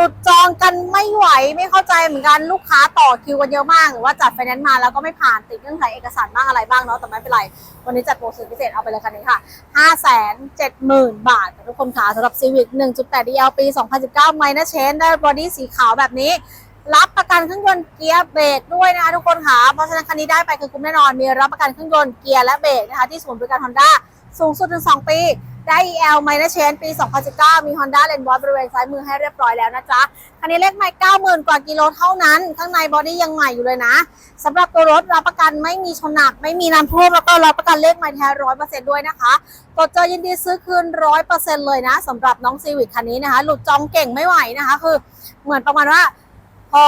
ลุดจองกันไม่ไหวไม่เข้าใจเหมือนกันลูกค้าต่อคิวกันเยอะมากหรือว่าจัดไฟแนนซ์มาแล้วก็ไม่ผ่านติดเงื่อนไขเอกสารบ้างอะไรบ้างเนาะแต่ไม่เป็นไรวันนี้จัดโปรสุดพิเศษเอาไปเลยคันนี้ค่ะ 5 7 0 0 0 0 บาทค่ะทุกคนค่ะสำหรับ Civic 1.8 DL ปี 2019 ไมนะเชนได้บอดี้สีขาวแบบนี้ รับประกันเครื่องยนต์เกียร์เบรกด้วยนะคะทุกคนค่ะเพราะฉะนั้นคันนี้ได้ไปคือคุ้มแน่นอนมีรับประกันเครื่องยนต์เกียร์และเบรกนะคะที่ศูนย์บริการ Honda สูงสุดถึง 2 ปี ได้ EL ไมนะเชนปี 2019 มี Honda l e n b o s บริเวณซ้ายมือให้เรียบร้อยแล้วนะจ๊ะ คันนี้เลขใหม่90,000 กว่ากิโลเท่านั้น ข้างในบอดี้ยังใหม่อยู่เลยนะสำหรับตัวรถรับประกันไม่มีชนหนัก ไม่มีน้ำท่วมแล้วก็รับประกันเลขใหม่แท้ร้อยเปอร์เซ็นต์ด้วยนะคะกดเจอยินดีซื้อคืนร้อยเปอร์เซ็นต์เลยนะสำหรับน้องซีวิ c คันนี้นะคะ หลุดจองเก่งไม่ไหวนะคะ คือเหมือนประมาณว่า พอ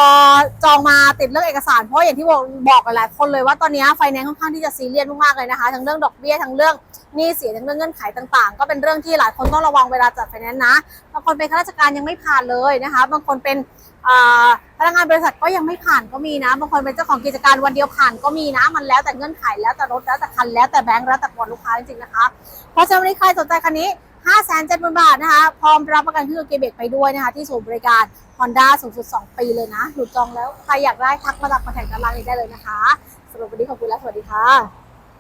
จองมาติดเรื่องเอกสาร เพราะอย่างที่บอกบอกกันหลายคนเลยว่าตอนนี้ไฟแนนซ์ค่อนข้างที่จะซีเรียสมากๆเลยนะคะ ทั้งเรื่องดอกเบี้ยทั้งเรื่องหนี้เสียทั้งเรื่องเงื่อนไขต่างๆ ก็เป็นเรื่องที่หลายคนต้องระวังเวลาจัดไฟแนนซ์นะบางคนเป็นข้าราชการยังไม่ผ่านเลยนะคะ บางคนเป็นพนักงานบริษัทก็ยังไม่ผ่านก็มีนะ บางคนเป็นเจ้าของกิจการวันเดียวผ่านก็มีนะ มันแล้วแต่เงื่อนไขแล้วแต่รถแล้วแต่คันแล้วแต่แบงค์แล้วแต่คนลูกค้าจริงๆนะคะ เพราะฉะนั้นใครสนใจคันนี้ 5 7 0 0 0 0 บาทนะคะ พร้อมรับประกันเครื่องเกียร์เบรกไปด้วยนะคะ ที่ศูนย์บริการ Honda สูงสุด 2 ปีเลยนะหลุดจองแล้ว ใครอยากได้ทักมาตักมาแข่งกันร้านนี้ได้เลยนะคะสำหรับวันนี้ขอบคุณและสวัสดีค่ะ